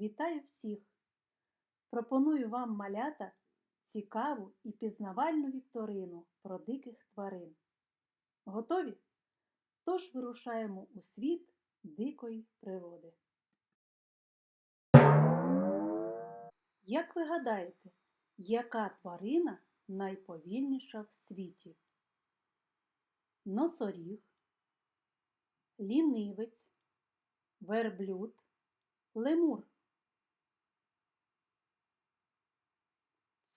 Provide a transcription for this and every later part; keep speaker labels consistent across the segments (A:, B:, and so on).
A: Вітаю всіх! Пропоную вам малята цікаву і пізнавальну вікторину про диких тварин. Готові? Тож вирушаємо у світ дикої природи. Як ви гадаєте, яка тварина найповільніша в світі? Носоріг, лінивець, верблюд, лемур.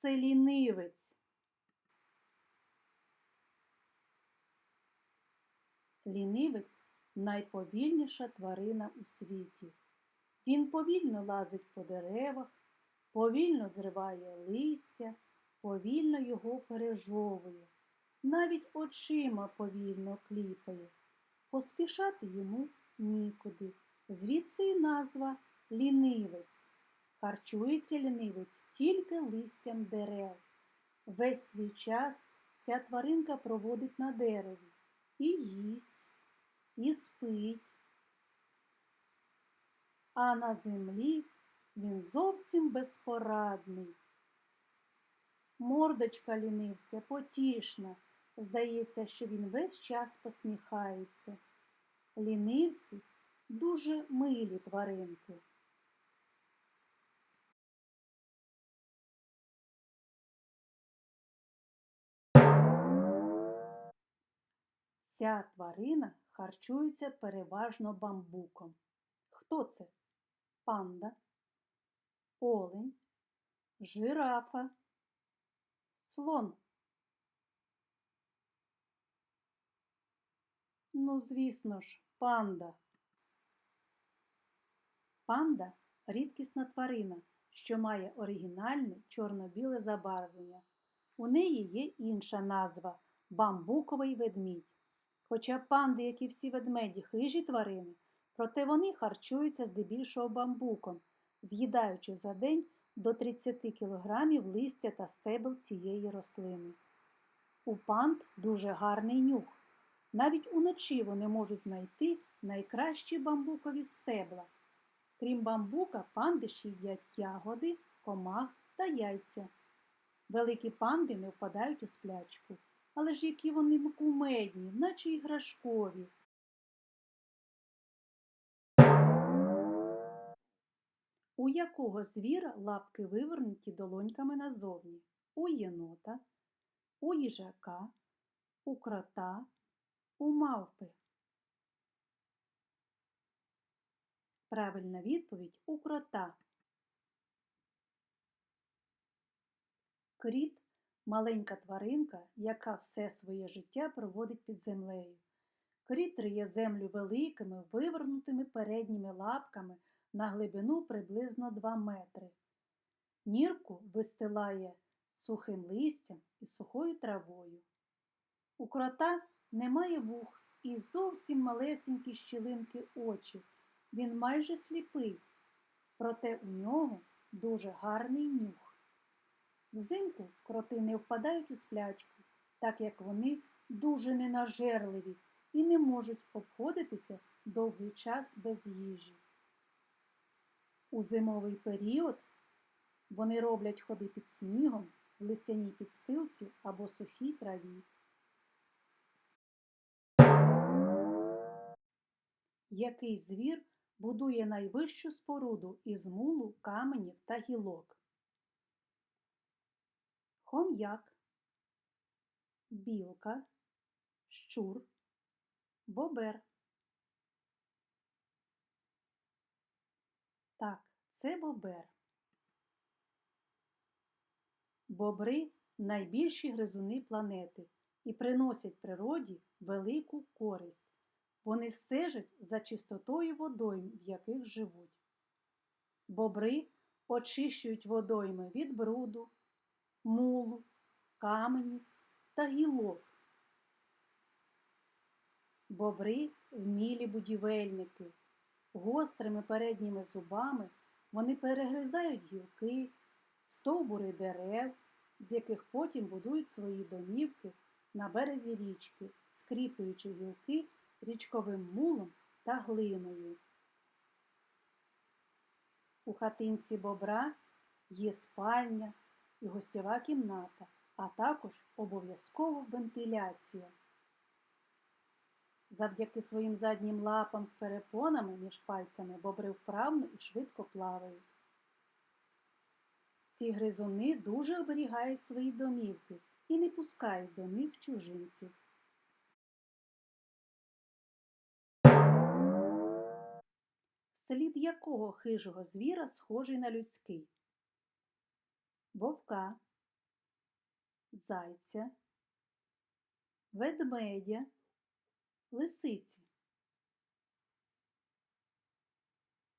A: Це лінивець. Лінивець найповільніша тварина у світі. Він повільно лазить по деревах, повільно зриває листя, повільно його пережовує, навіть очима повільно кліпає. Поспішати йому нікуди. Звідси й назва лінивець. Харчується лінивець тільки листям дерев. Весь свій час ця тваринка проводить на дереві і їсть, і спить. А на землі він зовсім безпорадний. Мордочка лінивця потішна. Здається, що він весь час посміхається. Лінивці дуже милі тваринки. Ця тварина харчується переважно бамбуком. Хто це? Панда, олень, жирафа, слон. Ну, звісно ж, панда. Панда рідкісна тварина, що має оригінальне чорно-біле забарвлення. У неї є інша назва бамбуковий ведмідь. Хоча панди, як і всі ведмеді, хижі тварини, проте вони харчуються здебільшого бамбуком, з'їдаючи за день до 30 кг листя та стебел цієї рослини. У панд дуже гарний нюх. Навіть уночі вони можуть знайти найкращі бамбукові стебла. Крім бамбука, панди ще їдять ягоди, комах та яйця. Великі панди не впадають у сплячку, але ж які вони кумедні, наче іграшкові. У якого звіра лапки вивернуті долоньками назовні? У єнота, у їжака, у крота, у мавпи. Правильна відповідь у крота. Кріт маленька тваринка, яка все своє життя проводить під землею. Кріт риє землю великими, вивернутими передніми лапками на глибину приблизно 2 метри. Нірку вистилає сухим листям і сухою травою. У крота немає вух і зовсім малесенькі щілинки очі. Він майже сліпий, проте у нього дуже гарний нюх. Взимку кроти не впадають у сплячку, так як вони дуже ненажерливі і не можуть обходитися довгий час без їжі. У зимовий період вони роблять ходи під снігом, в листяній підстилці або сухій траві. Який звір будує найвищу споруду із мулу, каменів та гілок? Хом'як, білка, щур, бобер. Так, це бобер. Бобри найбільші гризуни планети і приносять природі велику користь. Вони стежать за чистотою водойм, в яких живуть. Бобри очищують водойми від бруду, мулу, каменів та гілок. Бобри вмілі будівельники. Гострими передніми зубами вони перегризають гілки, стовбури дерев, з яких потім будують свої домівки на березі річки, скріплюючи гілки річковим мулом та глиною. У хатинці бобра є спальня і гостєва кімната, а також обов'язково вентиляція. Завдяки своїм заднім лапам з перепонами між пальцями бобри вправно і швидко плавають. Ці гризуни дуже оберігають свої домівки і не пускають до них чужинців. Слід якого хижого звіра схожий на людський? Вовка, зайця, ведмедя, лисиці.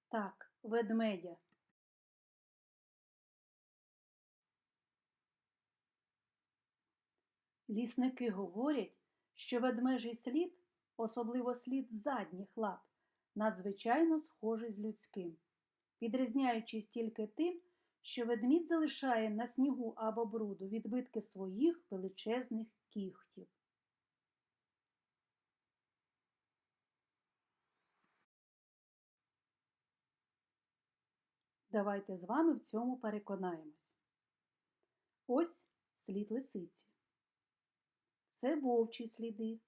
A: Так, ведмедя. Лісники говорять, що ведмежий слід, особливо слід задніх лап, надзвичайно схожий з людським, відрізняючись тільки тим, що ведмідь залишає на снігу або бруду відбитки своїх величезних кігтів. Давайте з вами в цьому переконаємось. Ось слід лисиці. Це вовчі сліди.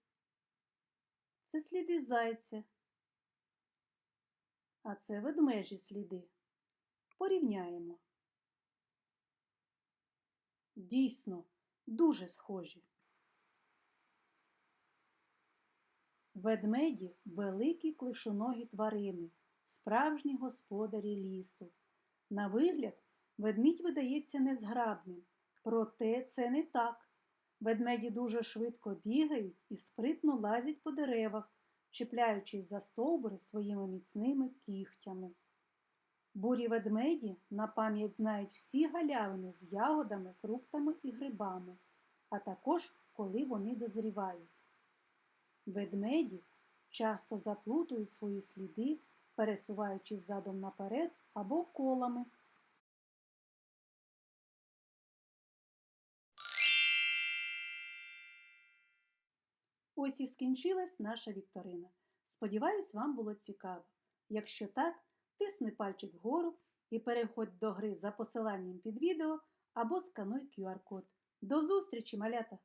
A: Це сліди зайця. А це ведмежі сліди. Порівняємо. Дійсно, дуже схожі. Ведмеді великі клишоногі тварини, справжні господарі лісу. На вигляд, ведмідь видається незграбним, проте це не так. Ведмеді дуже швидко бігають і спритно лазять по деревах, чіпляючись за стовбури своїми міцними кігтями. Бурі ведмеді на пам'ять знають всі галявини з ягодами, фруктами і грибами, а також коли вони дозрівають. Ведмеді часто заплутують свої сліди, пересуваючись задом наперед або колами. Ось і скінчилась наша вікторина. Сподіваюсь, вам було цікаво. Якщо так, тисни пальчик вгору і переходь до гри за посиланням під відео або скануй QR-код. До зустрічі, малята!